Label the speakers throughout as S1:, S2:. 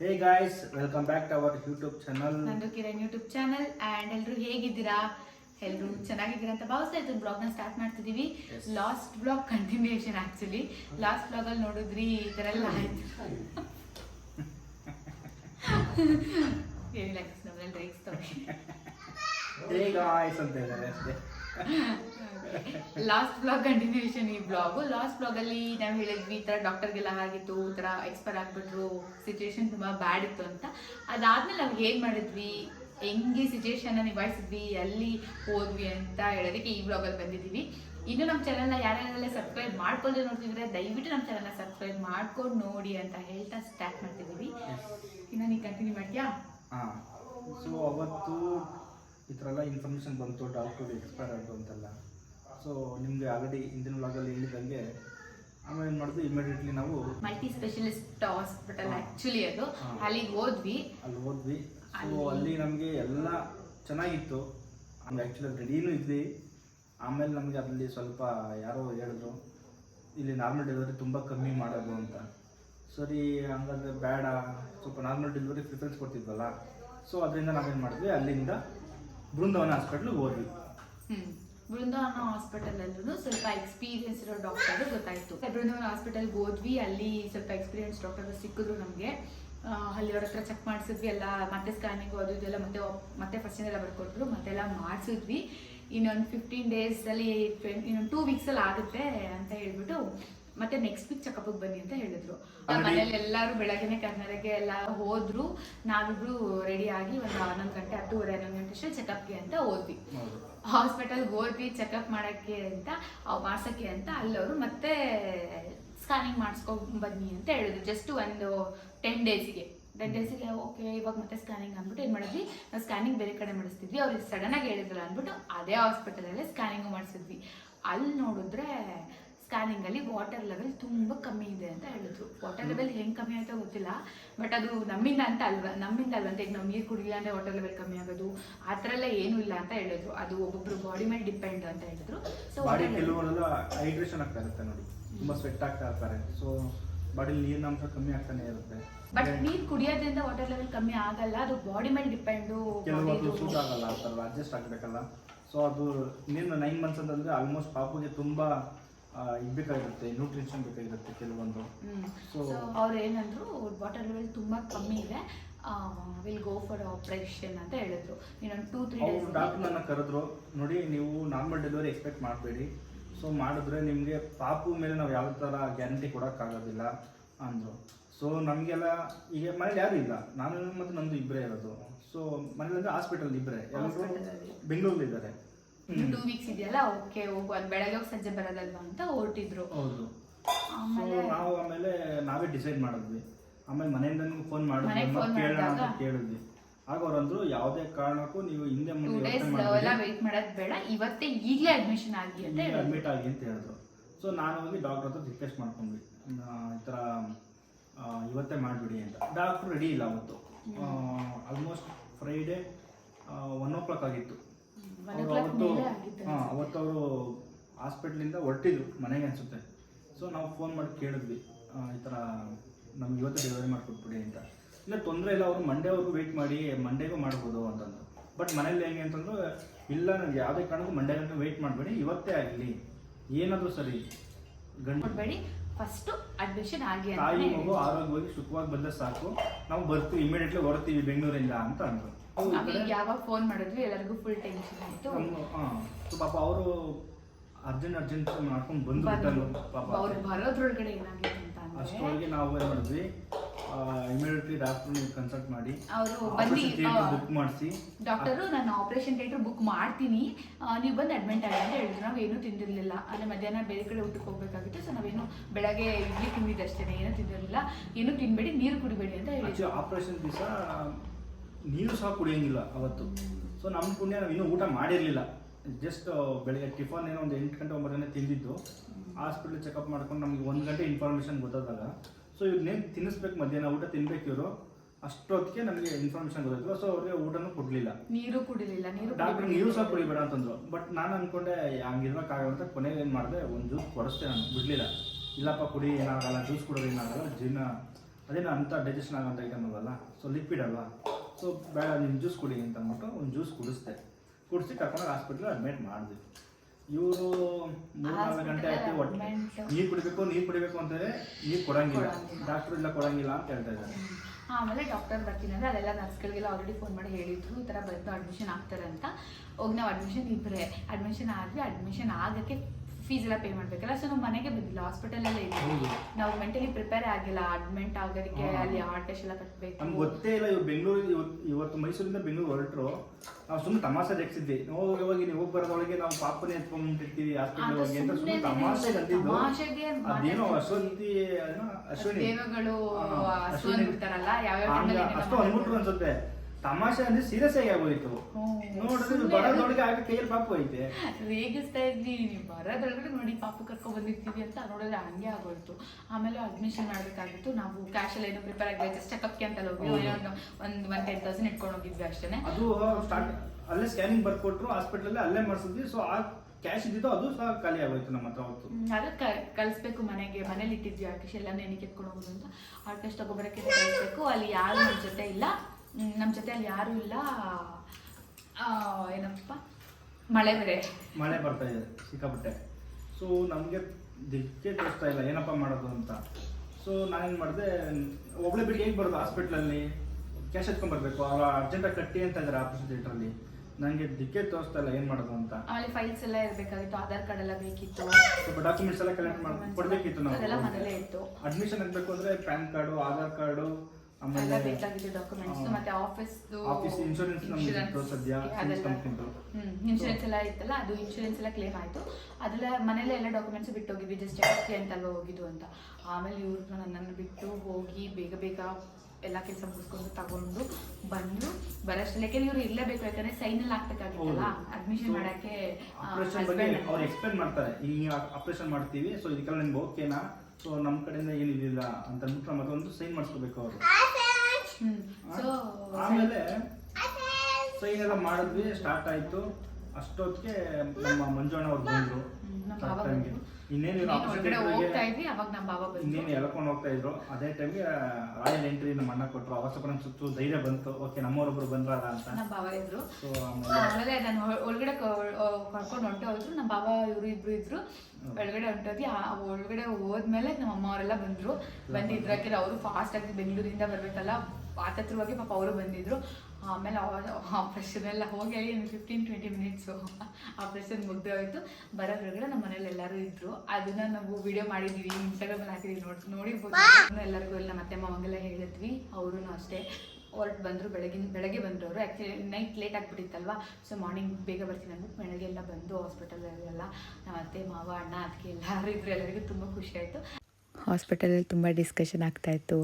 S1: Hey guys welcome back to our YouTube channel
S2: Nandu Kiran YouTube channel and ಎಲ್ಲರೂ ಹೇಗಿದ್ದೀರಾ? ಎಲ್ಲರೂ ಚೆನ್ನಾಗಿದ್ದೀರಾ ಅಂತ ಭಾವಿಸ್ತಾ ಇದ್ದು ಬ್ಲಾಗ್ನ ಸ್ಟಾರ್ಟ್
S1: ಮಾಡ್ತಿದ್ದೀವಿ.
S2: Last blog continuation actually last ಬ್ಲಾಗಲ್ಲಿ ನೋಡಿದ್ರಿ ಈ ಥರ ಎಲ್ಲ ಆಯ್ತು. ಏನಿಲ್ಲ ನಮ್ಮಲ್ಲಿ ರೇಗಿಸ್ತವೆ
S1: ಹೇ ಗಾಯ್ಸ್ ಅಂತ ಹೇಳಿದ್ದಾರೆ ಅಷ್ಟೇ.
S2: ಲಾಸ್ಟ್ ಬ್ಲಾಗ್ ಕಂಟಿನ್ಯೂಷನ್ ಈ ಬ್ಲಾಗ್ ಲಾಸ್ಟ್ ಬ್ಲಾಗ್ ಅಲ್ಲಿ ನಾವು ಹೇಳಿದ್ವಿ ಈ ತರ ಡಾಕ್ಟರ್ಗೆಲ್ಲ ಆಗಿತ್ತು ಈ ತರ ಎಕ್ಸ್ಪೈರ್ ಆಗ್ಬಿಟ್ರು ಸಿಚುವೇಶನ್ ತುಂಬಾ ಬ್ಯಾಡ್ ಇತ್ತು ಅಂತ. ಅದಾದ್ಮೇಲೆ ನಾವು ಏನ್ ಮಾಡಿದ್ವಿ ಹೆಂಗೆ ಸಿಚುಯೇಷನ್ ನಿಭಾಯಿಸಿದ್ವಿ ಅಲ್ಲಿ ಹೋದ್ವಿ ಅಂತ ಹೇಳೋದಕ್ಕೆ ಈ ಬ್ಲಾಗ್ ಅಲ್ಲಿ ಬಂದಿದ್ದೀವಿ. ಇನ್ನು ನಮ್ಮ ಚಾನಲ್ನ ಯಾರ್ಯಾರೆಲ್ಲ ಸಬ್ಸ್ಕ್ರೈಬ್ ಮಾಡ್ಕೊಳ್ಳದೆ ನೋಡ್ತಿದ್ರೆ ದಯವಿಟ್ಟು ನಮ್ಮ ಚಾನಲ್ನ ಸಬ್ಸ್ಕ್ರೈಬ್ ಮಾಡ್ಕೊಂಡು ನೋಡಿ ಅಂತ ಹೇಳ್ತಾ ಸ್ಟಾರ್ಟ್ ಮಾಡ್ತಿದ್ದೀವಿ. ಇನ್ನು ನೀ ಕಂಟಿನ್ಯೂ ಮಾಡ್ತೀಯಾ?
S1: ಹಾಂ. ಸೊ ಅವತ್ತು ಈ ಥರ ಎಲ್ಲ ಇನ್ಫಾರ್ಮೇಷನ್ ಬಂತು ಡಾಕ್ಟರ್ ಎಕ್ಸ್ಪೈರ್ ಆಯಿತು ಅಂತೆಲ್ಲ. ಸೊ ನಿಮಗೆ ಆಲ್ರೆಡಿ ಹಿಂದಿನ ಬ್ಲಾಗಲ್ಲಿ ಹೇಳಿದಂಗೆ ಆಮೇಲೆ ಏನು ಮಾಡಿದ್ವಿ ಇಮಿಡಿಯೇಟ್ಲಿ ನಾವು
S2: ಮಲ್ಟಿ ಸ್ಪೆಷಲಿಸ್ಟ್ ಹಾಸ್ಪಿಟಲ್
S1: ಹಾ.
S2: ಆಕ್ಚುಲಿ ಅದು. ಅಲ್ಲಿಗೆ ಹೋದ್ವಿ.
S1: ಅಲ್ಲಿ ಹೋದ್ವಿ. ಸೊ
S2: ಅಲ್ಲಿ-
S1: ಅಲ್ಲಿ ನಮಗೆ ಎಲ್ಲ ಚೆನ್ನಾಗಿತ್ತು. ಆಮೇಲೆ ಆ್ಯಕ್ಚುಲಿ ರೆಡಿನೂ ಇದ್ವಿ. ಆಮೇಲೆ ನಮಗೆ ಅಲ್ಲಿ ಸ್ವಲ್ಪ ಯಾರೋ ಹೇಳಿದ್ರು ಇಲ್ಲಿ ನಾರ್ಮಲ್ ಡೆಲಿವರಿ ತುಂಬ ಕಮ್ಮಿ ಮಾಡೋದು ಅಂತ. ಸರಿ ಹಂಗಾದ್ರೆ ಬೇಡ. ಸ್ವಲ್ಪ ನಾರ್ಮಲ್ ಡೆಲಿವರಿ ಪ್ರಿಫರೆನ್ಸ್ ಕೊಡ್ತಿದ್ವಲ್ಲ. ಸೊ ಅದರಿಂದ ನಾವೇನು ಮಾಡಿದ್ವಿ? ಅಲ್ಲಿಂದ ಬೃಂದಾವನ ಹಾಸ್ಪಿಟ್ಲಿಗೆ ಹೋದ್ವಿ.
S2: ಬೃಂದಾವನ ಹಾಸ್ಪಿಟಲ್ ಅಲ್ಲೂ ಸ್ವಲ್ಪ ಎಕ್ಸ್ಪೀರಿಯನ್ಸ್ ಇರೋ ಡಾಕ್ಟರ್ ಗೊತ್ತಾಯ್ತು. ಬೃಂದಾವನ ಹಾಸ್ಪಿಟಲ್ಗೆ ಹೋದ್ವಿ, ಅಲ್ಲಿ ಸ್ವಲ್ಪ ಎಕ್ಸ್ಪೀರಿಯನ್ಸ್ ಡಾಕ್ಟರ್ ಸಿಕ್ಕಿದ್ರು ನಮಗೆ. ಅಲ್ಲಿ ಅವ್ರ ಹತ್ರ ಚೆಕ್ ಮಾಡಿಸಿದ್ವಿ, ಎಲ್ಲ ಮತ್ತೆ ಸ್ಕ್ಯಾನಿಂಗ್ ಅದು ಇದೆಲ್ಲ ಮತ್ತೆ ಮತ್ತೆ ಫಸ್ಟ್ ಇಂದ ಬರ್ಕೊಟ್ರು, ಮತ್ತೆಲ್ಲ ಮಾಡಿಸಿದ್ವಿ. ಇನ್ನೊಂದು ಫಿಫ್ಟೀನ್ ಡೇಸ್ ಅಲ್ಲಿ ಇನ್ನೊಂದು ಟೂ ವೀಕ್ಸ್ ಅಲ್ಲಿ ಆಗುತ್ತೆ ಅಂತ ಹೇಳ್ಬಿಟ್ಟು ಮತ್ತೆ ನೆಕ್ಸ್ಟ್ ವೀಕ್ ಚೆಕಪ್ ಬನ್ನಿ ಅಂತ ಹೇಳಿದ್ರು. ಮನೇಲಿ ಎಲ್ಲರೂ ಬೆಳಗ್ಗೆನೆ ಕನ್ನಡಕ್ಕೆ ಎಲ್ಲ ಹೋದ್ರು. ನಾವಿಬ್ರು ರೆಡಿ ಆಗಿ ಒಂದು ಹನ್ನೊಂದು ಗಂಟೆ ಹತ್ತುವರೆ ಹನ್ನೊಂದು ಗಂಟೆ ಅಷ್ಟೇ ಚೆಕಪ್ಗೆ ಅಂತ ಹೋದ್ವಿ.
S1: ಹಾಸ್ಪಿಟಲ್
S2: ಹಾಸ್ಪಿಟಲ್ಗೆ ಹೋದ್ವಿ ಚೆಕಪ್ ಮಾಡಕ್ಕೆ ಅಂತ ಮಾಡ್ಸಕ್ಕೆ ಅಂತ ಅಲ್ಲವರು ಮತ್ತೆ ಸ್ಕ್ಯಾನಿಂಗ್ ಮಾಡಿಸ್ಕೊ ಬನ್ನಿ ಅಂತ ಹೇಳಿದ್ರು. ಜಸ್ಟ್ ಒಂದು ಟೆನ್ ಡೇಸಿಗೆ ಟೆನ್ ಡೇಸಿಗೆ ಓಕೆ ಇವಾಗ ಮತ್ತೆ ಸ್ಕ್ಯಾನಿಂಗ್ ಅಂದ್ಬಿಟ್ಟು ಏನು ಮಾಡಿದ್ವಿ? ನಾವು ಸ್ಕ್ಯಾನಿಂಗ್ ಬೇರೆ ಕಡೆ ಮಾಡಿಸ್ತಿದ್ವಿ. ಅವ್ರಿಗೆ ಸಡನ್ ಆಗಿ ಹೇಳಿದ್ರಲ್ಲ ಅಂದ್ಬಿಟ್ಟು ಅದೇ ಹಾಸ್ಪಿಟಲಲ್ಲೇ ಸ್ಕ್ಯಾನಿಂಗ್ ಮಾಡಿಸಿದ್ವಿ. ಅಲ್ಲಿ ನೋಡಿದ್ರೆ ಸ್ಕ್ಯಾನಿಂಗ್ ಅಲ್ಲಿ ವಾಟರ್ ಲೆವೆಲ್ ತುಂಬಾ ಕಮ್ಮಿ ಇದೆ ಅಂತ ಹೇಳಿದ್ರು. ವಾಟರ್ ಲೆವೆಲ್ ಹೆಂಗ್ ಕಮ್ಮಿ ಆಯ್ತೋ ಗೊತ್ತಿಲ್ಲ ಬಟ್ ಅದು ನಮ್ಮಿಂದ ಅಂತ ಅಲ್ವ ನಮ್ಮಿಂದ ಅಲ್ವಾ ಅಂತ ಈಗ ನಾವು ನೀರು ಕುಡಿಲಿಲ್ಲ ಅಂದ್ರೆ ವಾಟರ್ ಲೆವೆಲ್ ಕಮ್ಮಿ ಆಗೋದು ಆ ಥರ ಎಲ್ಲ ಏನೂ ಇಲ್ಲ ಅಂತ ಹೇಳಿದ್ರು. ಅದು ಒಬ್ಬೊಬ್ರು ಬಾಡಿ ಮೇಲೆ ಡಿಪೆಂಡ್ ಅಂತ ಹೇಳಿದ್ರು. ಸೊ
S1: ಬಾಡಿ ಕೆಲವರೆಲ್ಲ ಹೈಡ್ರೇಷನ್ ಆಗ್ತಾ ಇರುತ್ತೆ ನೋಡಿ. ತುಂಬಾ ಸ್ವೆಟ್ ಆಗ್ತಾ ಇರ್ತಾರೆ. ಸೊ ಬಾಡಿಲಿ ನೀರಿನ ಅಂಶ ಕಮ್ಮಿ ಆಗ್ತಾನೆ ಇರುತ್ತೆ.
S2: ಬಟ್ ನೀರು ಕುಡಿಯೋದ್ರಿಂದ ವಾಟರ್ ಲೆವೆಲ್ ಕಮ್ಮಿ ಆಗಲ್ಲ ಅದು ಬಾಡಿ ಮೇಲೆ ಡಿಪೆಂಡು
S1: ಕೆಲವೊಂದು ಸೂಟ್ ಆಗಲ್ಲ ಆ ಥರ ಅಡ್ಜಸ್ಟ್ ಆಗಬೇಕಲ್ಲ. ಸೊ ಅದು ನೀರಿನ ನೈನ್ ಮಂತ್ಸ್ ಅಂತಂದ್ರೆ ಆಲ್ಮೋಸ್ಟ್ ಪಾಪುಗೆ ತುಂಬ ಇದು ಬೇಕಾಗಿರುತ್ತೆ ನ್ಯೂಟ್ರಿಷನ್ ಬೇಕಾಗಿರುತ್ತೆ ಕೆಲವೊಂದು.
S2: ಸೊ ಅವ್ರು ಏನಂದ್ರು ವಾಟರ್ ಲೆವೆಲ್ ತುಂಬಾ ಕಮ್ಮಿ ಇದೆ. ವಿಲ್ ಗೋ ಫಾರ್ ಆಪರೇಷನ್ ಅಂತ ಹೇಳಿದ್ರು. ಇನ್ನೊಂದು ಟೂ ತ್ರೀ ಡೇಸ್
S1: ಡಾಕ್ಟರ್ ನನ್ನ ಕರೆದ್ರು ನೋಡಿ ನೀವು ನಾರ್ಮಲ್ ಡೆಲಿವರಿ ಎಕ್ಸ್ಪೆಕ್ಟ್ ಮಾಡಬೇಡಿ. ಸೊ ಮಾಡಿದ್ರೆ ನಿಮಗೆ ಪಾಪು ಮೇಲೆ ನಾವು ಯಾವ ಥರ ಗ್ಯಾರಂಟಿ ಕೊಡೋಕ್ಕಾಗೋದಿಲ್ಲ ಅಂದರು. ಸೊ ನಮಗೆಲ್ಲ ಈಗ ಮನೇಲಿ ಯಾರು ಇಲ್ಲ. ನಾನು ಮತ್ತು ನಂದು ಇಬ್ಬರೇ ಇರೋದು. ಸೊ ಮನೇಲಿ ಅಂದರೆ ಹಾಸ್ಪಿಟಲ್ ಇಬ್ಬರೇ ಎಲ್ಲರೂ ಬೆಂಗಳೂರಲ್ಲಿದ್ದಾರೆ
S2: ಟೂ ವೀಕ್ಸ್ ಇದೆಯಲ್ಲ ಓಕೆ ಹೋಗು. ಅದು ಬೆಳಗ್ಗೆ ಹೋಗಿ ಸಂಜೆ ಬರೋದಲ್ವಾ ಅಂತ ಹೊರಟಿದ್ರು.
S1: ಹೌದು.
S2: ಆಮೇಲೆ
S1: ನಾವು ಆಮೇಲೆ ನಾವೇ ಡಿಸೈಡ್ ಮಾಡಿದ್ವಿ. ಆಮೇಲೆ ಮನೆಯಿಂದ ಫೋನ್ ಮಾಡಿದ್ವಿ
S2: ಮನೆಗ್ phone
S1: ಮತ್ತೆ ಕೇಳೋಣ ಅಂತ
S2: ಮಾಡಿದಾಗ?
S1: ಕೇಳಿದ್ವಿ. ಆಗ ಅವ್ರಂದ್ರು ಯಾವುದೇ ಕಾರಣಕ್ಕೂ ನೀವು ಹಿಂದೆ
S2: ಟೂ
S1: ಮುಂದೆ
S2: ಡೇಸ್
S1: ಯೋಚನೆ
S2: ಎಲ್ಲ
S1: ಮಾಡಬೇಡಿ.
S2: ವೆಯ್ಟ್ ಮಾಡೋದು ಬೇಡ. ಇವತ್ತೇ ಈಗಲೇ ಅಡ್ಮಿಷನ್ ಆಗಿ ಅಂತ ಹೇಳಿದ್ರು.
S1: ಅಡ್ಮಿಟ್ ಆಗಿ ಅಂತ ಹೇಳಿದ್ರು. ಸೊ ನಾನು ಹೋಗಿ ಡಾಕ್ಟರ್ ಹತ್ರ ರಿಕ್ವೆಸ್ಟ್ ಮಾಡ್ಕೊಂಡ್ವಿ. ನಾ- ಈ ಥರ ಆ, ಇವತ್ತೇ ಮಾಡಿಬಿಡಿ ಅಂತ. ಡಾಕ್ಟ್ರು ರೆಡಿ ಇಲ್ಲ ಅವತ್ತು. Almost Friday one o'clock ಆಗಿತ್ತು. ಅವ್ರು ಅವತ್ತು ಹಾಂ ಅವತ್ತು ಅವರು ಹಾಸ್ಪಿಟ್ಲಿಂದ ಹೊರಟಿದ್ರು ಮನೆಗೆ ಅನಿಸುತ್ತೆ. ಸೊ ನಾವು ಫೋನ್ ಮಾಡಿ ಕೇಳಿದ್ವಿ. ಈ ಥರ ನಮ್ಗೆ ಇವತ್ತು ಡೆಲಿವರಿ ಮಾಡಿಕೊಟ್ಬಿಡಿ ಅಂತ. ಇಲ್ಲ ತೊಂದರೆ ಇಲ್ಲ ಅವರು ಮಂಡೇವರೆಗೂ ವೆಯ್ಟ್ ಮಾಡಿ ಮಂಡೇಗೂ ಮಾಡ್ಬೋದು ಅಂತಂದ್ರು. ಬಟ್ ಮನೇಲಿ ಹೆಂಗೆ ಅಂತಂದ್ರು ಇಲ್ಲ ನನಗೆ ಯಾವುದೇ ಕಾರಣಕ್ಕೂ ಮಂಡೇ ಗಂಟೆ ವೆಯ್ಟ್ ಮಾಡಬೇಡಿ ಇವತ್ತೇ ಆಗಲಿ. ಏನಾದರೂ ಸರಿ. ಗಂಡು
S2: ಫಸ್ಟು ಅಡ್ಮಿಷನ್ ಆಗಿ
S1: ತಾಯಿ ಮಗು ಆರೋಗ್ಯವಾಗಿ ಸುಖವಾಗಿ ಬಂದರೆ ಸಾಕು. ನಾವು ಬರ್ತೀವಿ ಇಮಿಡಿಯೇಟ್ಲಿ ಹೊರತೀವಿ ಬೆಂಗಳೂರಿಂದ ಅಂತ ಅಂದರು.
S2: ನಾವೀಗ ಯಾವಾಗ ಫೋನ್ ಮಾಡಿದ್ವಿ ಎಲ್ಲರಿಗೂ ಫುಲ್ ಟೆನ್ಷನ್ ಆಯ್ತು.
S1: ಸೊ ಪಾಪ ಅವರು ಅರ್ಜೆಂಟ್ ಅರ್ಜೆಂಟ್ ಮಾಡ್ಕೊಂಡು ಬಂದ್ಬಿಟ್ಟರು ಪಾಪ.
S2: ಅವ್ರು ಬರೋದ್ರೊಳಗಡೆ ಏನಾಗಿತ್ತು ಅಂತ ಅಂದ್ರೆ
S1: ಅಷ್ಟರೊಳಗೆ ನಾವು ಏನು ಮಾಡಿದ್ವಿ ಇಮಿಡಿಯೇಟ್ಲಿ ಡಾಕ್ಟರ್ ನೀವು ಕನ್ಸಲ್ಟ್ ಮಾಡಿ
S2: ಅವರು ಬನ್ನಿ
S1: ಬುಕ್ ಮಾಡಿಸಿ.
S2: ಡಾಕ್ಟರು ನಾನು ಆಪರೇಷನ್ ಥಿಯೇಟರ್ ಬುಕ್ ಮಾಡ್ತೀನಿ. ನೀವು ಬಂದು ಅಡ್ಮಿಟ್ ಆಗಿ ಅಂತ ಹೇಳಿದ್ರು. ನಾವು ಏನೂ ತಿಂದಿರಲಿಲ್ಲ. ಅಂದರೆ ಮಧ್ಯಾಹ್ನ ಬೇರೆ ಕಡೆ ಊಟಕ್ಕೆ ಹೋಗ್ಬೇಕಾಗಿತ್ತು ಸೊ ನಾವೇನು ಬೆಳಗ್ಗೆ ಇಡ್ಲಿ ತಿಂದಿದ್ದಷ್ಟೇ ಏನೂ ತಿಂದಿರಲಿಲ್ಲ. ಏನೂ ತಿನ್ಬೇಡಿ ನೀರು ಕುಡಿಬೇಡಿ ಅಂತ ಹೇಳಿದ್ರು.
S1: ಆಕ್ಚುಲಿ ಆಪರೇಷನ್ ದಿವಸ ನೀರು ಸಹ ಕುಡಿಯೋಂಗಿಲ್ಲ ಅವತ್ತು. ಸೊ ನಮ್ಮ ಪುಣ್ಯ ನಾವು ಇನ್ನೂ ಊಟ ಮಾಡಿರಲಿಲ್ಲ. ಜಸ್ಟ್ ಬೆಳಗ್ಗೆ ಟಿಫನ್ ಏನೋ ಒಂದು ಎಂಟು ಗಂಟೆ ಒಂಬತ್ತು ಗಂಟೆ ತಿಂದಿದ್ದು ಹಾಸ್ಪಿಟ್ಲ್ ಚೆಕಪ್ ಮಾಡ್ಕೊಂಡು ನಮಗೆ ಒಂದು ಗಂಟೆ ಇನ್ಫಾರ್ಮೇಷನ್ ಗೊತ್ತಾದಾಗ. ಸೊ ಇವ್ರನ್ನೇನು ತಿನ್ನಿಸ್ಬೇಕು ಮಧ್ಯಾಹ್ನ ಊಟ ತಿನ್ಬೇಕು ಇವರು. ಅಷ್ಟೊತ್ತಿಗೆ ನಮಗೆ ಇನ್ಫಾರ್ಮೇಷನ್ ಗೊತ್ತಾಯ್ತು. ಸೊ ಅವ್ರಿಗೆ ಊಟನೂ ಕೊಡಲಿಲ್ಲ.
S2: ನೀರು ಕುಡಿಲಿಲ್ಲ ನೀರು
S1: ಡಾಕ್ಟರ್ ನೀರು ಸಹ ಕುಡಿಬೇಡ ಅಂತಂದ್ರು. ಬಟ್ ನಾನು ಅನ್ಕೊಂಡೆ ಹಂಗಿರ್ಬೇಕಾಗಲ್ಲ ಅಂತ ಕೊನೆಗೆ ಏನು ಮಾಡಿದೆ ಒಂದು ಜ್ಯೂಸ್ ಕೊಡಿಸ್ದೆ ನಾನು ಬಿಡಲಿಲ್ಲ. ಇಲ್ಲಪ್ಪ ಕುಡಿ ಏನಾಗಲ್ಲ ಜ್ಯೂಸ್ ಕುಡಿದ್ರೆ ಏನಾಗಲ್ಲ ಜೀರ್ಣ ಅದೇನೋ ಅಂಥ ಡೈಜೆಷನ್ ಆಗೋಂಥ ಐಟಮ್ ಅಲ್ವಲ್ಲ ಸೊ ಲಿಕ್ವಿಡ್ ಅಲ್ವಾ? ಸೊ ಬೇಡ ನಿಮ್ಮ ಜ್ಯೂಸ್ ಕುಡಿ ಅಂತ ಅಂದ್ಬಿಟ್ಟು ಒಂದು ಜ್ಯೂಸ್ ಕುಡಿಸ್ದೆ. ಕುಡಿಸಿ ಕರ್ಕೊಂಡು ಹಾಸ್ಪಿಟ್ಲಿಗೆ ಅಡ್ಮಿಟ್ ಮಾಡಿದ್ವಿ ಇವರು ಮೂರು ನಾಲ್ಕು ಗಂಟೆ ಆಯ್ತು ಒಟ್ಟು. ನೀರು ಕುಡಿಬೇಕು ನೀರು ಕುಡಿಬೇಕು ಅಂತಂದರೆ ನೀರು ಕೊಡಂಗಿಲ್ಲ.
S2: ಕೊಡಂಗಿಲ್ಲ.
S1: ಡಾಕ್ಟರ್ ಇಲ್ಲ ಕೊಡಂಗಿಲ್ಲ ಅಂತ ಹೇಳ್ತಾ ಇದ್ದಾರೆ.
S2: ಆಮೇಲೆ ಡಾಕ್ಟರ್ ಬರ್ತೀನಿ ಅಂದರೆ ಅದೆಲ್ಲ ನರ್ಸ್ಗಳಿಗೆಲ್ಲ ಆಲ್ರೆಡಿ ಫೋನ್ ಮಾಡಿ ಹೇಳಿದ್ರು ಈ ಥರ ಬಂದು ಅಡ್ಮಿಷನ್ ಆಗ್ತಾರೆ ಅಂತ. ಹೋಗಿ ನಾವು ಅಡ್ಮಿಷನ್ ಇಬ್ಬರೇ ಅಡ್ಮಿಷನ್ ಆದ್ವಿ ಅಡ್ಮಿಷನ್ ಆಗಕ್ಕೆ ಫೀಸ್ ಎಲ್ಲ ಪೇ ಮಾಡ್ಬೇಕಲ್ಲ? ಸೊ ನಾವು ಮನೆಗೆ ಬಂದಿಲ್ಲ ಹಾಸ್ಪಿಟಲಲ್ಲೇ ಇದ್ವಿ
S1: ಹೌದು.
S2: ನಾವು ಮೆಂಟಲಿ ಪ್ರಿಪೇರ್ ಆಗಿಲ್ಲ ಅಡ್ಮಿಂಟ್ ಆಗೋದಕ್ಕೆ ಅಲ್ಲಿ ಹಾರ್ಟ್ ಟೆಸ್ಟ್ ಎಲ್ಲ ಕಟ್ಟಬೇಕು
S1: ನಮ್ಗೆ ಗೊತ್ತೇ ಇಲ್ಲ ಇವ್ರು ಬೆಂಗಳೂರು ಇವತ್ತು ಮೈಸೂರಿಂದ ಬೆಂಗಳೂರು ಹೊರಟರು. ನಾವು ಸುಮ್ಮನೆ ತಮಾಷೆ ಜಗ್ಸಿದ್ವಿ ಹೋಗಿ ಹೋಗಿ ನೀವು ಹೋಗಿ ಬರೋದೊಳಗೆ ನಾವು ಪಾಪನೇ ಎತ್ಕೊಂಡ್ಬಿಟ್ಟಿರ್ತೀವಿ ಹಾಸ್ಪಿಟಲ್ ಹೋಗಿ ಅಂತ ಸುಮ್ಮನೆ ತಮಾಷೆ ಬಂದಿದ್ದು ಅದೇನೋ ಅಶ್ವಂತಿ ಅಶ್ವಿನಿ.
S2: ದೇವಗಳು ಯಾವ್ಯಾವ
S1: ಅಷ್ಟು ಅನ್ಬಿಟ್ರು ಅನ್ಸುತ್ತೆ. ತಮಾಷೆ ಅಂದ್ರೆ ಸೀರಿಯಸ್ ಆಗಿ ಆಗೋಯ್ತು ನೋಡಿದ್ರೆ ಬರೋದೊಳಗೆ ಆಗ ಕೈಯಲ್ಲಿ ಪಾಪು ಐತೆ.
S2: ರೇಗಿಸ್ತಾ ಇದ್ವಿ ನೀವು ಬರೋದೊಳಗಡೆ ನೋಡಿ ಪಾಪು ಕರ್ಕೊ ಬಂದಿರ್ತೀವಿ ಅಂತ ನೋಡಿದ್ರೆ ಹಂಗೆ ಆಗೋಯ್ತು. ಆಮೇಲೆ ಅಡ್ಮಿಷನ್ ಮಾಡ್ಬೇಕಾಗಿತ್ತು ನಾವು ಕ್ಯಾಶ್ ಎಲ್ಲ ಏನು ಪ್ರಿಪೇರ್ ಆಗಿ ಜಸ್ಟ್ ಚೆಕಪ್ಗೆ ಅಂತ ಹೋಗಿ. ಒಂದು ಒಂದು ಒನ್ ಟೆನ್ ತೌಸಂಡ್ ಇಟ್ಕೊಂಡು ಹೋಗಿದ್ವಿ ಅಷ್ಟೇ
S1: ಅದು ಸ್ಟಾರ್ಟ್ ಅಲ್ಲೇ ಸ್ಕ್ಯಾನಿಂಗ್ ಬರ್ಕೊಟ್ರು ಹಾಸ್ಪಿಟಲ್ ಅಲ್ಲೇ ಮಾಡಿಸಿದ್ವಿ ಸೊ ಆ ಕ್ಯಾಶ್ ಇದ್ದಿದ್ದು ಅದು ಸಹ ಖಾಲಿ ಆಗೋಯ್ತು ನಮ್ಮ ಹತ್ರ ಅವತ್ತು
S2: ಅದು ಕಳಿಸ್ಬೇಕು ಮನೆಗೆ ಮನೇಲಿ ಇಟ್ಟಿದ್ವಿ ಆ ಕ್ಯಾಶ್ ಎಲ್ಲ ನೆನಕ್ಕೆ ಎತ್ಕೊಂಡು ಹೋಗೋದು ಅಂತ. ಆ ಟೆಸ್ಟ್ ತಗೊಬರಕ್ಕೆ ಕಳಿಸ್ಬೇಕು ಅಲ್ಲಿ ಯಾರು ನಮ್ಮ ಜೊತೆ ಇಲ್ಲ. ನಮ್ಮ ಜೊತೆ ಅಲ್ಲಿ ಯಾರು ಇಲ್ಲ. ಏನಪ್ಪ? ಮಳೆ ಬೇರೆ.
S1: ಮಳೆ ಬರ್ತಾ ಇದೆ ಸಿಕ್ಕಾಪಟ್ಟೆ. ಸೊ ನಮಗೆ ದಿಕ್ಕೆ ತೋರಿಸ್ತಾ ಇಲ್ಲ ಏನಪ್ಪ ಮಾಡೋದು ಅಂತ. ಸೊ ನಾನೇನು ಮಾಡಿದೆ ಒಬ್ಳೆ ಬಿಟ್ಟು ಹೇಗೆ ಬರೋದು ಹಾಸ್ಪಿಟ್ಲಲ್ಲಿ? ಕ್ಯಾಶ್ ಎತ್ಕೊಂಡ್ಬರ್ಬೇಕು ಅವ್ರು ಅರ್ಜೆಂಟಾಗಿ ಕಟ್ಟಿ ಅಂತ ಇದ್ದಾರೆ ಆಪರೇಷನ್ ಥಿಯೇಟ್ರಲ್ಲಿ. ನನಗೆ ದಿಕ್ಕೆ ತೋರಿಸ್ತಾ ಇಲ್ಲ ಏನು ಮಾಡೋದು ಅಂತ.
S2: ಆಮೇಲೆ ಫೈಲ್ಸ್ ಎಲ್ಲ ಇರಬೇಕಾಗಿತ್ತು ಆಧಾರ್ ಕಾರ್ಡ್ ಎಲ್ಲ ಬೇಕಿತ್ತು.
S1: ಸ್ವಲ್ಪ ಡಾಕ್ಯುಮೆಂಟ್ಸ್ ಎಲ್ಲ ಕಲೆಕ್ಟ್ ಮಾಡಿ ಕೊಡಬೇಕಿತ್ತು
S2: ಅದೆಲ್ಲ
S1: ನಾವು
S2: ಮನೇಲೇ ಇತ್ತು.
S1: ಅಡ್ಮಿಷನ್ ಆಗಬೇಕು ಅಂದರೆ ಪ್ಯಾನ್ ಕಾರ್ಡು ಆಧಾರ್ ಕಾರ್ಡು
S2: ಎಲ್ಲ ಬೇಕಾಗಿತ್ತು ಡಾಕ್ಯುಮೆಂಟ್ಸ್ ಮತ್ತೆ ಆಫೀಸ್
S1: ಆಫೀಸ್ ಇನ್ಶೂರೆನ್ಸ್ ನಮ್ಗೆ ಸದ್ಯ ಇನ್ಶೂರೆನ್ಸ್
S2: ಎಲ್ಲ ಇತ್ತಲ್ಲ ಅದು ಇನ್ಶೂರೆನ್ಸ್ ಎಲ್ಲ ಕ್ಲೇಮ್ ಆಯ್ತು. ಅದೆಲ್ಲ ಮನೇಲೆ ಎಲ್ಲ ಡಾಕ್ಯುಮೆಂಟ್ಸ್ ಬಿಟ್ಟು ಹೋಗಿದ್ವಿ ಜಸ್ಟ್ ಯಾಕೆ ಅಂತ ಅಲ್ವಾ ಹೋಗಿದ್ದು ಅಂತ. ಆಮೇಲೆ ಇವ್ರು ನನ್ನನ್ನು ಬಿಟ್ಟು ಹೋಗಿ ಬೇಗ ಬೇಗ ಎಲ್ಲ ಕೆಲಸ ಮುಗಿಸ್ಕೊಂಡು ತಗೊಂಡು ಬಂದು ಬರೋಷ್ಟರಲ್ಲಿ. ಯಾಕೆಂದ್ರೆ ಇವ್ರು ಇರ್ಲೇಬೇಕು ಯಾಕಂದ್ರೆ ಸೈನ್ ಎಲ್ಲ ಹಾಕ್ಬೇಕಾಗಿತ್ತಲ್ಲ. ಅಡ್ಮಿಷನ್ ಮಾಡಕ್ಕೆ
S1: ಎಕ್ಸ್ಪ್ಲೇನ್ ಮಾಡ್ತಾರೆ. ಈಗ ಆಪರೇಷನ್ ಮಾಡ್ತೀವಿ ಸೊ ಇದಕ್ಕೆಲ್ಲ ನಿಮ್ಗೆ ಓಕೆನಾ ಸೊ ನಮ್ಮ ಕಡೆಯಿಂದ ಏನಿದಿಲ್ಲ ಅಂತ ಅಂದ್ಬಿಟ್ಟು ನಮ್ಮ ಒಂದು ಸೈನ್ ಮಾಡಿಸ್ಕೋಬೇಕು ಅವರು. ಆಮೇಲೆ ಸೈನ್ ಎಲ್ಲ ಮಾಡಿದ್ವಿ ಸ್ಟಾರ್ಟ್ ಆಯ್ತು. ಅಷ್ಟೊತ್ತಿಗೆ ನಮ್ಮ ಮಂಜುಣ್ಣ ಅವ್ರು ಬಂದ್ರು.
S2: ಬಂದ್ರು.
S1: ಇನ್ನೇನು ಇವ್ರು
S2: ಇನ್ನೇನು ಹೊರಗಡೆ ಹೋಗ್ತಾ ಇದ್ವಿ ಅವಾಗ ನಮ್ಮ ಬಾಬಾ ಬಂದ್ರು.
S1: ಇನ್ನೇನು ಎಳ್ಕೊಂಡು ಹೋಗ್ತಾ ಇದ್ರು. ಅದೇ ಟೈಮ್ಗೆ ರಾಯಲ್ ಎಂಟ್ರಿ ನಮ್ಮ ಅಣ್ಣ ಕೊಟ್ಟರು ಅವಾಗ ಸುತ್ತು ಧೈರ್ಯ ಬಂತು. ಓಕೆ ನಮ್ಮವರೊಬ್ರು ಬಂದ್ರಲ್ಲ ಅಂತ.
S2: ನಮ್ಮ ಬಾಬಾ ಇದ್ರು.
S1: ಸೊ ಆಮೇಲೆ
S2: ನಾನು ಒಳ- ಒಳಗಡೆ ಕರ್ಕೊಂಡು ಹೊಂಟೆ ಹೋದ್ರು. ನಮ್ಮ ಬಾಬಾ ಇವರು ಇಬ್ರು ಇದ್ರು. ಒಳಗಡೆ ಹೊಂಟೋದಿ ಆ ಒಳಗಡೆ ಹೋದ್ಮೇಲೆ ನಮ್ಮ ಅಮ್ಮ ಅವರೆಲ್ಲ ಬಂದ್ರು. ಬಂದಿದ್ರು ಯಾಕಂದ್ರೆ ಅವರು ಫಾಸ್ಟ್ ಆಗಿ ಬೆಂಗಳೂರಿಂದ ಬರ್ಬೇಕಲ್ಲ. ಆತತ್ರವಾಗಿ ಪಾಪ ಅವರು ಬಂದಿದ್ರು. ಆಮೇಲೆ ಆಪ್ರೇಷನ್ ಎಲ್ಲ ಹೋಗಿ ಅಲ್ಲಿ ಫಿಫ್ಟೀನ್ ಟ್ವೆಂಟಿ ಮಿನಿಟ್ಸು ಆಪ್ರೇಷನ್ ಮುಗ್ದೇ ಹೋಯ್ತು. ಬರೋದ್ರೊಳಗಡೆ ನಮ್ಮ ಮನೇಲಿ ಎಲ್ಲರೂ ಇದ್ರು. ಅದನ್ನ ನಾವು ವಿಡಿಯೋ ಮಾಡಿದೀವಿ ಇನ್ಸ್ಟಾಗ್ರಾಮಲ್ಲಿ ಹಾಕಿದೀವಿ ನೋಡಿ ನೋಡಿರ್ಬೋದು. ಎಲ್ಲರಿಗೂ ಎಲ್ಲ ಮತ್ತೆ ಮಾವಂಗೆಲ್ಲ ಹೇಳಿದ್ವಿ. ಅವರು ಅಷ್ಟೇ. ಹೊರಟು ಬಂದರು ಬೆಳಗಿನ ಬೆಳಗ್ಗೆ ಬಂದರು ಅವರು ಆ್ಯಕ್ಚುಲಿ ನೈಟ್ ಲೇಟ್ ಆಗಿಬಿಟ್ಟಿತ್ತಲ್ವ? ಸೊ ಮಾರ್ನಿಂಗ್ ಬೇಗ ಬರ್ತೀನಿ ಅಂದ್ಬಿಟ್ಟು ಬೆಳಗ್ಗೆ ಎಲ್ಲ ಬಂದು ಹಾಸ್ಪಿಟಲಲ್ಲೆಲ್ಲ ನಮ್ಮ ಅತ್ತೆ ಮಾವ ಅಣ್ಣ ಅದಕ್ಕೆ ಎಲ್ಲರೂ ಇದ್ರು. ಎಲ್ಲರಿಗೂ ತುಂಬ ಖುಷಿಯಾಯಿತು
S3: ಹಾಸ್ಪಿಟಲಲ್ಲಿ ತುಂಬ ಡಿಸ್ಕಷನ್ ಆಗ್ತಾಯಿತ್ತು.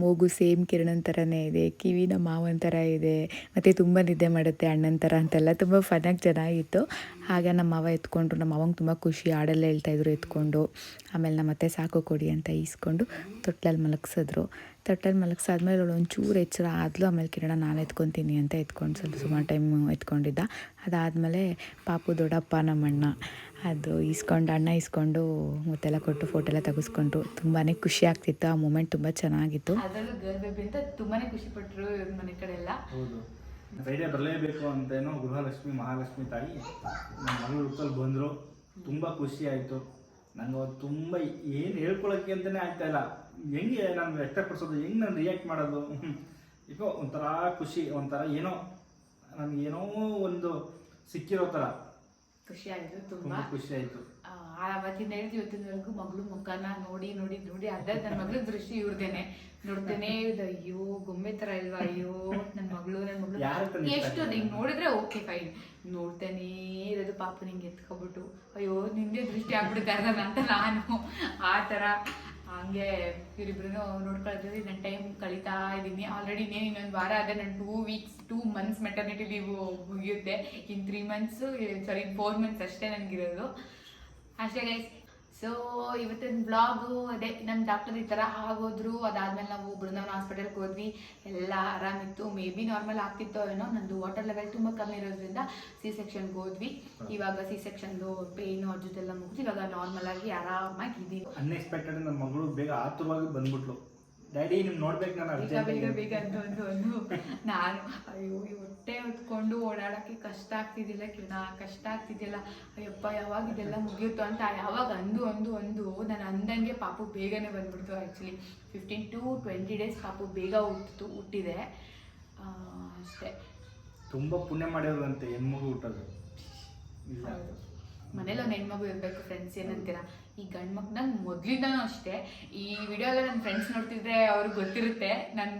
S3: ಮೂಗು ಸೇಮ್ ಕಿರಣನ್ ಥರನೇ ಇದೆ ಕಿವಿನ ಮಾವನ ಥರ ಇದೆ, ಮತ್ತು ತುಂಬ ನಿದ್ದೆ ಮಾಡುತ್ತೆ ಅಣ್ಣನ ಥರ ಅಂತೆಲ್ಲ ತುಂಬ ಫನ್ನಾಗಿ ಚೆನ್ನಾಗಿತ್ತು ಹಾಗೆ ನಮ್ಮ ಮಾವ ಎತ್ಕೊಂಡ್ರು ನಮ್ಮ ಮಾವಂಗೆ ತುಂಬ ಖುಷಿ, ಹಾಡೆಲ್ಲ ಹೇಳ್ತಾಯಿದ್ರು ಎತ್ಕೊಂಡು, ಆಮೇಲೆ ನಮ್ಮ ಅತ್ತೆ ಸಾಕು ಕೊಡಿ ಅಂತ ಈಸ್ಕೊಂಡು ತೊಟ್ಲಲ್ಲಿ ಮಲಗಿಸಿದ್ರು. ತೊಟ್ಟಲ್ಲಿ ಮಲಗಿಸಾದ್ಮೇಲೆ ಅವಳು ಒಂಚೂರು ಎಚ್ಚರ ಆದ್ಲು ಆಮೇಲೆ ಕಿರಣ ನಾನು ಎತ್ಕೊತೀನಿ ಅಂತ ಎತ್ಕೊಂಡು ಸ್ವಲ್ಪ ಸುಮಾರು ಟೈಮ್ ಎತ್ಕೊಂಡಿದ್ದ. ಅದಾದಮೇಲೆ ಪಾಪು ದೊಡ್ಡಪ್ಪ ನಮ್ಮಣ್ಣ ಅದು ಈಸ್ಕೊಂಡು ಅಣ್ಣ ಇಸ್ಕೊಂಡು ಮತ್ತೆಲ್ಲ ಕೊಟ್ಟು ಫೋಟೋ ಎಲ್ಲ ತೆಗೆಸ್ಕೊಂಡ್ರು. ತುಂಬಾ ಖುಷಿ ಆಗ್ತಿತ್ತು ಆ ಮೂಮೆಂಟ್ ತುಂಬ ಚೆನ್ನಾಗಿತ್ತು.
S2: ಅದರಲ್ಲೂ ಗರ್ಲ್ ಬೇಬಿ ಅಂತ ತುಂಬಾನೇ ಖುಷಿ ಪಟ್ಟರು ಇವ್ರ ಮನೆ ಕಡೆ ಎಲ್ಲ
S1: ಹೌದು ಫ್ರೈಡೇ ಬರಲೇಬೇಕು ಅಂತೇನೋ ಗೃಹಲಕ್ಷ್ಮಿ ಮಹಾಲಕ್ಷ್ಮಿ ತಾಯಿ ನಮ್ಮ ಮಗಳು ಬಂದರು. ತುಂಬ ಖುಷಿ ಆಯಿತು. ನನಗೆ ತುಂಬ ಏನು ಹೇಳ್ಕೊಳಕ್ಕೆ ಅಂತಲೇ ಆಗ್ತಾ ಇಲ್ಲ. ಹೆಂಗೆ ನಾನು ವ್ಯಕ್ತಪಡಿಸೋದು ಹೆಂಗೆ ನಾನು ರಿಯಾಕ್ಟ್ ಮಾಡೋದು? ಈಗ ಒಂಥರ ಖುಷಿ ಒಂಥರ ಏನೋ ನನಗೆ ಏನೋ ಒಂದು ಸಿಕ್ಕಿರೋ ಥರ.
S2: ಖುಷಿ ಆಯಿತು
S1: ತುಂಬ ಖುಷಿ ಆಯಿತು.
S2: ಆ, ಅವತ್ತಿನ ಹಿಡಿದು ಇವತ್ತಿನವರೆಗೂ ಮಗಳು ಮುಖನ ನೋಡಿ ನೋಡಿ ನೋಡಿ ಅದೇ ನನ್ನ ಮಗಳ ದೃಷ್ಟಿ ಇವ್ರದೇನೆ. ನೋಡ್ತೇನೆ ಇದು ಅಯ್ಯೋ ಗೊಂಬೆ ತರ ಇಲ್ವಾ ಅಯ್ಯೋ ನನ್ನ ಮಗಳು ನನ್ನ ಮಗಳು? ಎಷ್ಟು ನಿಂಗೆ ನೋಡಿದ್ರೆ ಓಕೆ ಫೈನ್. ನೋಡ್ತೇನೆ ಇರೋದು ಪಾಪ ನಿಂಗೆ ಎತ್ಕೊಬಿಟ್ಟು. ಅಯ್ಯೋ ನಿಂದೇ ದೃಷ್ಟಿ ಆಗ್ಬಿಡ್ತಾರಲ್ಲ ಅಂತ ನಾನು ಆ ಥರ ಹಂಗೆ ಇವರಿಬ್ರು ನೋಡ್ಕೊಳ್ತೀವಿ ನನ್ನ ಟೈಮ್ ಕಳೀತಾ ಇದ್ದೀನಿ ಆಲ್ರೆಡಿ ಇನ್ನೇನು ಇನ್ನೊಂದು ವಾರ ಅದೇ ನಾನು two weeks two months maternity leave ಮುಗಿಯುತ್ತೆ. In three months sorry four months ಅಷ್ಟೇ ನನಗಿರೋದು. ಅಷ್ಟೇ ಗೈಸ್ ಸೊ ಇವತ್ತಿನ ಬ್ಲಾಗು ಅದೇ ನಮ್ಮ ಡಾಕ್ಟರ್ ಈ ಥರ ಆಗೋದ್ರು ಅದಾದಮೇಲೆ ನಾವು ಬೃಂದಾವನ ಹಾಸ್ಪಿಟಲ್ಗೆ ಹೋದ್ವಿ. ಎಲ್ಲ ಆರಾಮಿತ್ತು. ಮೇ ಬಿ ನಾರ್ಮಲ್ ಆಗ್ತಿತ್ತೋ ಏನೋ ನಂದು ವಾಟರ್ ಲೆವೆಲ್ ತುಂಬ ಕಮ್ಮಿ ಇರೋದ್ರಿಂದ ಸಿ ಸೆಕ್ಷನ್ಗೆ ಹೋದ್ವಿ. ಇವಾಗ ಸಿ ಸೆಕ್ಷನ್ದು ಪೇನು ಅಜ್ಜದೆಲ್ಲ ಮುಗಿದು ಇವಾಗ ನಾರ್ಮಲ್ ಆಗಿ ಆರಾಮಾಗಿ ಇದ್ದೀವಿ
S1: ಅನ್ಎಕ್ಸ್ಪೆಕ್ಟೆಡ್ ನಮ್ಮ ಮಗಳು ಬೇಗ ಆತುರವಾಗಿ ಬಂದ್ಬಿಟ್ಲು. ಡ್ಯಾಡಿ ನಿಮ್ ನೋಡ್ಬೇಕು ನಾನು
S2: ಬೇಗ ಬೇಗ
S1: ಅರ್ಜೆಂಟ್
S2: ಬೇಗ ಅಂತ ಒಂದು ಒಂದು. ನಾನು ಅಯ್ಯೋ ಈ ಹೊಟ್ಟೆ ಹೊತ್ಕೊಂಡು ಓಡಾಡಕ್ಕೆ ಕಷ್ಟ ಆಗ್ತಿದ್ದಿಲ್ಲ ಕಿರಣ ಕಷ್ಟ ಆಗ್ತಿದ್ದಿಲ್ಲ. ಅಯ್ಯಪ್ಪ ಯಾವಾಗ ಇದೆಲ್ಲ ಮುಗಿಯುತ್ತೋ ಅಂತ ಯಾವಾಗ ಅಂದು ಅಂದು ಅಂದು ನಾನು ಅಂದಂಗೆ ಪಾಪು ಬೇಗನೆ ಬಂದ್ಬಿಡ್ತು actually fifteen to twenty days ಪಾಪು ಬೇಗ ಹುಟ್ಟಿತು ಹುಟ್ಟಿದೆ. ಆ, ಅಷ್ಟೇ.
S1: ತುಂಬಾ ಪುಣ್ಯ ಮಾಡಿದ್ರು ಅಂತ ಹೆಣ್ಮಗು ಹುಟ್ಟೋದು ಇಲ್ಲ.
S2: ಹೌದು. ಮನೇಲಿ ಒಂದು ಹೆಣ್ಮಗು ಇರಬೇಕು ಫ್ರೆಂಡ್ಸ್ ಏನಂತೀರಾ? ಈ ಗಂಡು ನಂಗೆ ಮೊದಲಿಂದನೂ ಅಷ್ಟೇ. ಈ ವಿಡಿಯೋ ಎಲ್ಲ ನನ್ನ ಫ್ರೆಂಡ್ಸ್ ನೋಡ್ತಿದ್ರೆ ಅವ್ರಿಗೆ ಗೊತ್ತಿರುತ್ತೆ. ನನ್ನ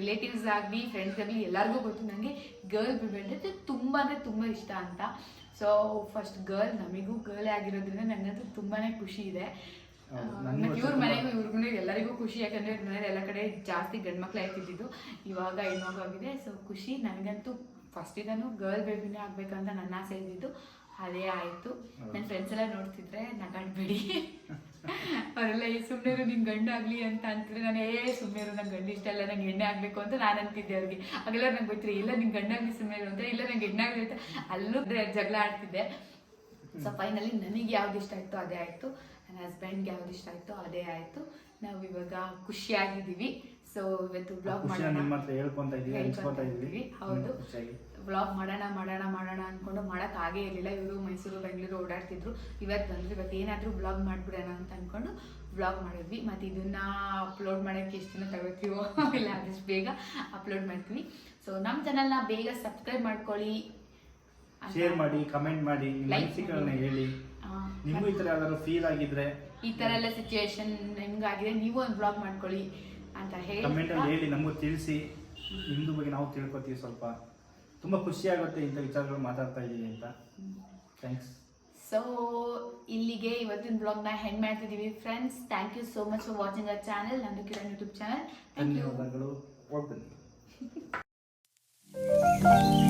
S2: ರಿಲೇಟಿವ್ಸ್ ಆಗಲಿ ಫ್ರೆಂಡ್ಸ್ ಆಗಲಿ ಎಲ್ಲರಿಗೂ ಗೊತ್ತು. ನನಗೆ ಗರ್ಲ್ ಬಿಡ್ಬೇಡ್ರೆ ತುಂಬ ಅಂದರೆ ತುಂಬ ಇಷ್ಟ ಅಂತ. ಸೊ ಫಸ್ಟ್ ಗರ್ಲ್ ನಮಗೂ ಗರ್ಲ್ ಆಗಿರೋದ್ರಿಂದ ನನಗಂತೂ ತುಂಬಾ ಖುಷಿ ಇದೆ. ಇವ್ರ ಮನೆಗೂ ಇವ್ರಿಗೂ ಎಲ್ಲರಿಗೂ ಖುಷಿ. ಯಾಕಂದರೆ ಇವ್ರ ಮನೇಲಿ ಎಲ್ಲ ಕಡೆ ಜಾಸ್ತಿ ಗಂಡು ಮಕ್ಳು ಆಯ್ತಿದ್ದು ಇವಾಗ ಹೆಣ್ಮಗು ಆಗಿದೆ ಸೊ ಖುಷಿ ನನಗಂತೂ ಫಸ್ಟಿಂದನೂ ಗರ್ಲ್ ಬೇಬಿನೇ ಆಗಬೇಕಂತ ನನ್ನ ಆಸೆ ಇದ್ದಿದ್ದು. ಅದೇ ಆಯ್ತು. ನನ್ನ ಫ್ರೆಂಡ್ಸ್ ಎಲ್ಲ ನೋಡ್ತಿದ್ರೆ ನಗಾಡ್ಬೇಡಿ. ಅವರೆಲ್ಲ ಈ ಸುಮ್ಮನೆ ನಿನ್ ಗಂಡು ಆಗ್ಲಿ ಅಂತ ಅಂತಿದ್ರೆ ನಾನು ಏ ಸುಮ್ಮನೆ ನಂಗೆ ಗಂಡು ಇಷ್ಟ ಇಲ್ಲ ನಂಗೆ ಎಣ್ಣೆ ಆಗ್ಬೇಕು ಅಂತ ನಾನು ಅಂತಿದ್ದೆ ಅವ್ರಿಗೆ. ಅವೆಲ್ಲ ನಂಗೆ ಗೊತ್ತಿರಿ ಇಲ್ಲ ನಿಂಗೆ ಗಂಡಾಗ್ಲಿ ಸುಮ್ಮನೆ ಅಂತ ಇಲ್ಲ ನಂಗೆ ಎಣ್ಣಾಗ್ಲಿ ಅಂತ ಅಲ್ಲೂ ಜಗಳ ಆಡ್ತಿದ್ದೆ. ಸೊ ಫೈನಲಿ ನನಗೆ ಯಾವ್ದು ಇಷ್ಟ ಆಯ್ತು ಅದೇ ಆಯ್ತು. ನನ್ನ ಹಸ್ಬೆಂಡ್ಗೆ ಯಾವ್ದು ಇಷ್ಟ ಆಯ್ತು ಅದೇ ಆಯ್ತು. ನಾವು ಇವಾಗ ಖುಷಿಯಾಗಿದ್ದೀವಿ. ಸೊ ಇವತ್ತು ಬ್ಲಾಗ್
S1: ಮಾಡಿ
S2: ಮಾಡೋಣ. ಹೌದು. ವ್ಲಾಗ್ ಮಾಡೋಣ ಮಾಡೋಣ ಮಾಡೋಣ ಅಂದ್ಕೊಂಡು ಮಾಡೋಕ್ಕಾಗೇ ಆಗೇ ಇರಲಿಲ್ಲ. ಇವರು ಮೈಸೂರು ಬೆಂಗಳೂರು ಓಡಾಡ್ತಿದ್ರು. ಇವತ್ತು ಬಂದರು. ಇವತ್ತು ಏನಾದರೂ ಬ್ಲಾಗ್ ಮಾಡಿಬಿಡೋಣ ಅಂತ ಅನ್ಕೊಂಡು ಬ್ಲಾಗ್ ಮಾಡಿದ್ವಿ. ಮತ್ತು ಇದನ್ನ ಅಪ್ಲೋಡ್ ಮಾಡೋಕ್ಕೆ ಎಷ್ಟು ದಿನ ತಗೋತೀವೋ ಇಲ್ಲ ಆದಷ್ಟು ಬೇಗ ಅಪ್ಲೋಡ್ ಮಾಡ್ತೀವಿ ಸೊ ನಮ್ಮ ಚಾನಲ್ನ ಬೇಗ ಸಬ್ಸ್ಕ್ರೈಬ್ ಮಾಡ್ಕೊಳ್ಳಿ
S1: ಶೇರ್ ಮಾಡಿ ಕಮೆಂಟ್ ಮಾಡಿ ಅನಿಸಿಕೆಗಳನ್ನ ಹೇಳಿ. ನಿಮಗೂ ಈ ತರ ಯಾವ್ದಾದ್ರು ಫೀಲ್ ಆಗಿದ್ರೆ
S2: ಈ ಥರ ಎಲ್ಲ ಸಿಚುಯೇಷನ್ ನಿಮ್ಗಾಗಿದೆ ನೀವು ಒಂದು ಬ್ಲಾಗ್ ಮಾಡ್ಕೊಳ್ಳಿ ಅಂತ ಹೇಳಿ.
S1: ಕಮೆಂಟ್ ಅಲ್ಲಿ ಹೇಳಿ ನಮಗೂ ತಿಳಿಸಿ. ನಿಮ್ದು ಬಗ್ಗೆ ನಾವು ತಿಳ್ಕೊತೀವಿ ಸ್ವಲ್ಪ. ತುಂಬ ಖುಷಿಯಾಗುತ್ತೆ ಇಂಥ ವಿಚಾರಗಳು ಮಾತಾಡ್ತಾ ಇದ್ದೀವಿ ಅಂತ. ಥ್ಯಾಂಕ್ಸ್
S2: ಸೊ ಇಲ್ಲಿಗೆ ಇವತ್ತಿನ ಬ್ಲಾಗ್ ಬ್ಲಾಗ್ನ ಹೆಂಗೆ ಮಾಡ್ತಿದ್ದೀವಿ. Friends thank you so much for watching our channel Nandu Kiran YouTube channel
S1: ಧನ್ಯವಾದಗಳು. ಹೋಗ್ತೀನಿ